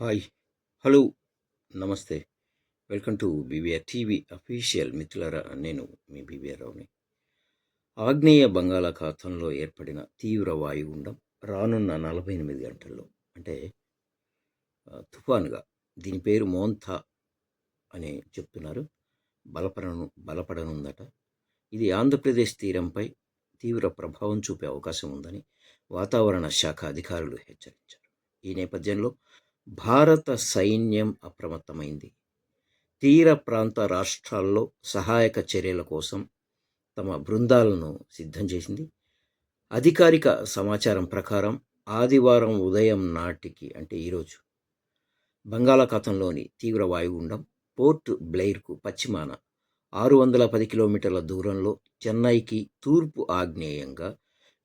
Hi hello నమస్తే. Welcome to BVR TV official మిత్రులారా నేను మీ బీవీఆర్ రావుని ఆగ్నేయ బంగాళాఖాతంలో ఏర్పడిన తీవ్ర వాయుగుండం రానున్న నలభై ఎనిమిది గంటల్లో అంటే తుఫానుగా. దీని పేరు మోంథా అని చెప్తున్నారు. బలపడను బలపడనుందట. ఇది ఆంధ్రప్రదేశ్ తీరంపై తీవ్ర ప్రభావం చూపే అవకాశం ఉందని వాతావరణ శాఖ అధికారులు హెచ్చరించారు. ఈ నేపథ్యంలో భారత సైన్యం అప్రమత్తమైంది. తీర ప్రాంత రాష్ట్రాల్లో సహాయక చర్యల కోసం తమ బృందాలను సిద్ధం చేసింది. అధికారిక సమాచారం ప్రకారం ఆదివారం ఉదయం నాటికి అంటే ఈరోజు బంగాళాఖాతంలోని తీవ్ర వాయుగుండం పోర్ట్ బ్లెయిర్కు పశ్చిమాన ఆరు వందల పది కిలోమీటర్ల దూరంలో చెన్నైకి తూర్పు ఆగ్నేయంగా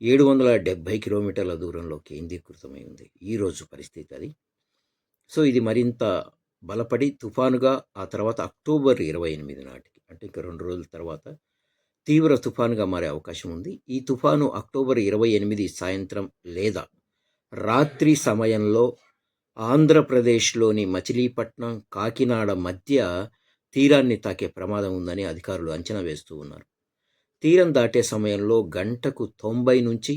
ఏడు వందల డెబ్భై కిలోమీటర్ల దూరంలో కేంద్రీకృతమై ఉంది. ఈరోజు పరిస్థితి అది. సో ఇది మరింత బలపడి తుఫానుగా ఆ తర్వాత అక్టోబర్ ఇరవై ఎనిమిది నాటికి అంటే ఇంకా రెండు రోజుల తర్వాత తీవ్ర తుఫానుగా మారే అవకాశం ఉంది. ఈ తుఫాను అక్టోబర్ ఇరవై ఎనిమిది సాయంత్రం లేదా రాత్రి సమయంలో ఆంధ్రప్రదేశ్లోని మచిలీపట్నం కాకినాడ మధ్య తీరాన్ని తాకే ప్రమాదం ఉందని అధికారులు అంచనా వేస్తూ ఉన్నారు. తీరం దాటే సమయంలో గంటకు తొంభై నుంచి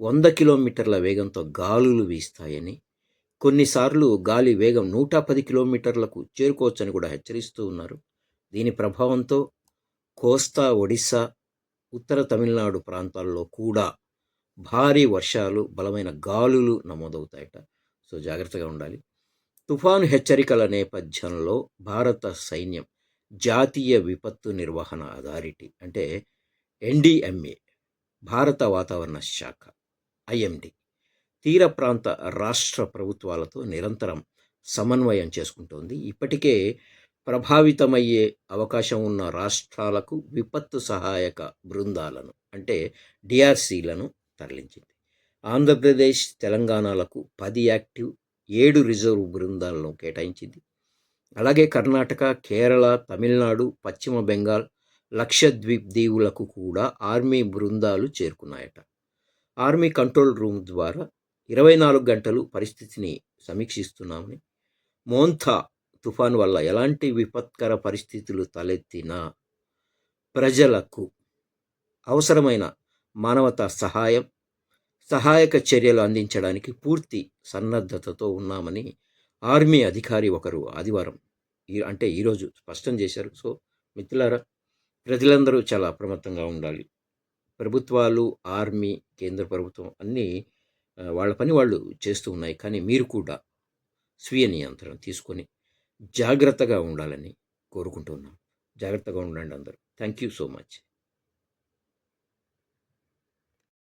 వంద కిలోమీటర్ల వేగంతో గాలులు వీస్తాయని కొన్నిసార్లు గాలి వేగం నూట పది కిలోమీటర్లకు చేరుకోవచ్చని కూడా హెచ్చరిస్తూ ఉన్నారు. దీని ప్రభావంతో కోస్తా ఒడిశా ఉత్తర తమిళనాడు ప్రాంతాల్లో కూడా భారీ వర్షాలు బలమైన గాలులు నమోదవుతాయట. సో జాగ్రత్తగా ఉండాలి. తుఫాను హెచ్చరికల నేపథ్యంలో భారత సైన్యం జాతీయ విపత్తు నిర్వహణ అథారిటీ అంటే ఎన్డిఎంఏ భారత వాతావరణ శాఖ ఐఎండి. తీర ప్రాంత రాష్ట్ర ప్రభుత్వాలతో నిరంతరం సమన్వయం చేసుకుంటోంది. ఇప్పటికే ప్రభావితమయ్యే అవకాశం ఉన్న రాష్ట్రాలకు విపత్తు సహాయక బృందాలను అంటే డిఆర్సీలను తరలించింది. ఆంధ్రప్రదేశ్ తెలంగాణలకు పది యాక్టివ్ ఏడు రిజర్వ్ బృందాలను కేటాయించింది. అలాగే కర్ణాటక కేరళ తమిళనాడు పశ్చిమ బెంగాల్ లక్షద్వీప్ దీవులకు కూడా ఆర్మీ బృందాలు చేరుకున్నాయట. ఆర్మీ కంట్రోల్ రూమ్ ద్వారా ఇరవై నాలుగు గంటలు పరిస్థితిని సమీక్షిస్తున్నామని. మోంథా తుఫాన్ వల్ల ఎలాంటి విపత్కర పరిస్థితులు తలెత్తినా ప్రజలకు అవసరమైన మానవతా సహాయం సహాయక చర్యలు అందించడానికి పూర్తి సన్నద్ధతతో ఉన్నామని ఆర్మీ అధికారి ఒకరు ఆదివారం ఈ అంటే ఈరోజు స్పష్టం చేశారు. సో మిత్రులారా ప్రజలందరూ చాలా అప్రమత్తంగా ఉండాలి. ప్రభుత్వాలు ఆర్మీ కేంద్ర ప్రభుత్వం అన్నీ వాళ్ళ పని వాళ్ళు చేస్తూ ఉన్నాయి. కానీ మీరు కూడా స్వీయ నియంత్రణ తీసుకొని జాగ్రత్తగా ఉండాలని కోరుకుంటున్నాం. జాగ్రత్తగా ఉండండి అందరూ. Thank you so much